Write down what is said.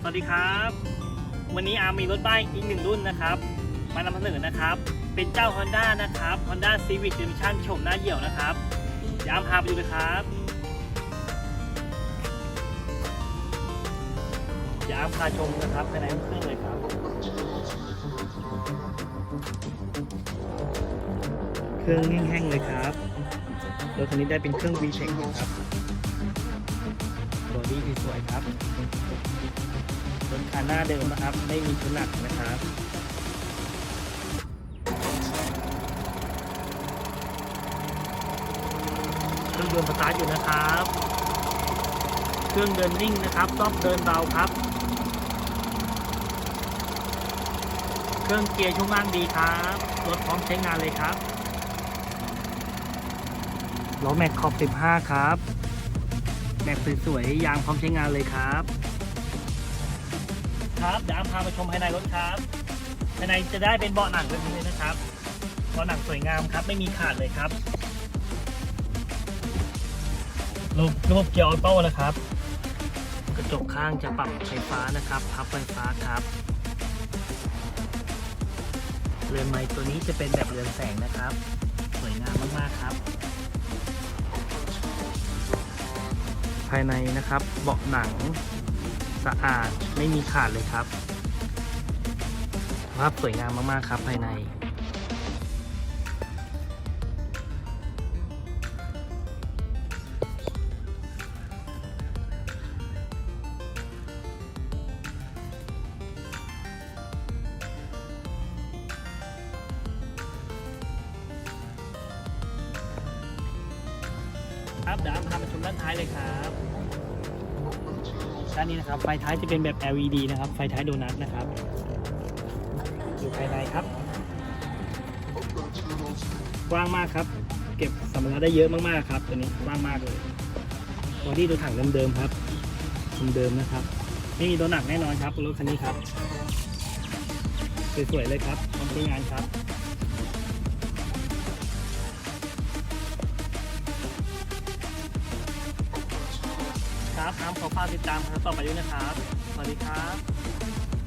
สวัสดีครับ วันนี้อาร์มมีรถบ้านอีกหนึ่งรุ่นนะครับ มานำเสนอนะครับ เป็นเจ้า Honda นะครับ Honda Civic Edition โฉมหน้าเหี่ยวนะครับเดี๋ยวอาร์มพาไปดูเลยครับเดี๋ยวอาร์มพาชมนะครับภายในเครื่องเลยครับเครื่องแห้งๆเลยครับรถคันนี้ได้เป็นเครื่อง VTEC นะครับบอดี้สวยครับ รถคันหน้าเดิมนะครับ ไม่มีชุดหนักนะครับเครื่องยนต์สตาร์ทอยู่นะครับ เครื่องเดินนิ่งนะครับซอฟเดินเบาครับ เครื่องเกียร์ช่วงล่างดีครับรถพร้อมใช้งานเลยครับล้อแม็กขอบ 15 ครับ แม็กสวยๆยางพร้อมใช้งานเลยครับ ครับเดี๋ยวอาพามาชมภายในรถครับภายในจะได้เป็นเบาะหนังแบบนี้เลยนะครับเบาะหนังสวยงามครับไม่มีขาดเลยครับรูปรูปเกียร์ออโต้นะครับ กระจกข้างจะปรับไฟฟ้านะครับ พับไฟฟ้าครับเรือนไม้ตัวนี้จะเป็นแบบเรือนแสงนะครับ สวยงามมากๆครับ ภายในนะครับเบาะหนัง สะอาดไม่มีขาดเลยครับภาพสวยงามมาก ๆ ครับภายในครับเดี๋ยวพามาชมด้านท้ายเลยครับ ด้านนี้นะครับไฟท้ายจะเป็นแบบ LED นะครับ ไฟท้ายโดนัทนะครับอยู่ภายในครับ กว้างมากครับ เก็บสัมภาระได้เยอะมากๆครับ ตัวนี้กว้างมากเลยบอดี้ตัวถังเดิมๆครับเดิมๆนะครับ ไม่มีตัวหนักแน่นอนครับรถคันนี้ครับสวยๆเลยครับพร้อมใช้งานครับ ครับน้ำขอฝากติดตามครั้ต่อไปด้วยนะครับ สวัสดีครับ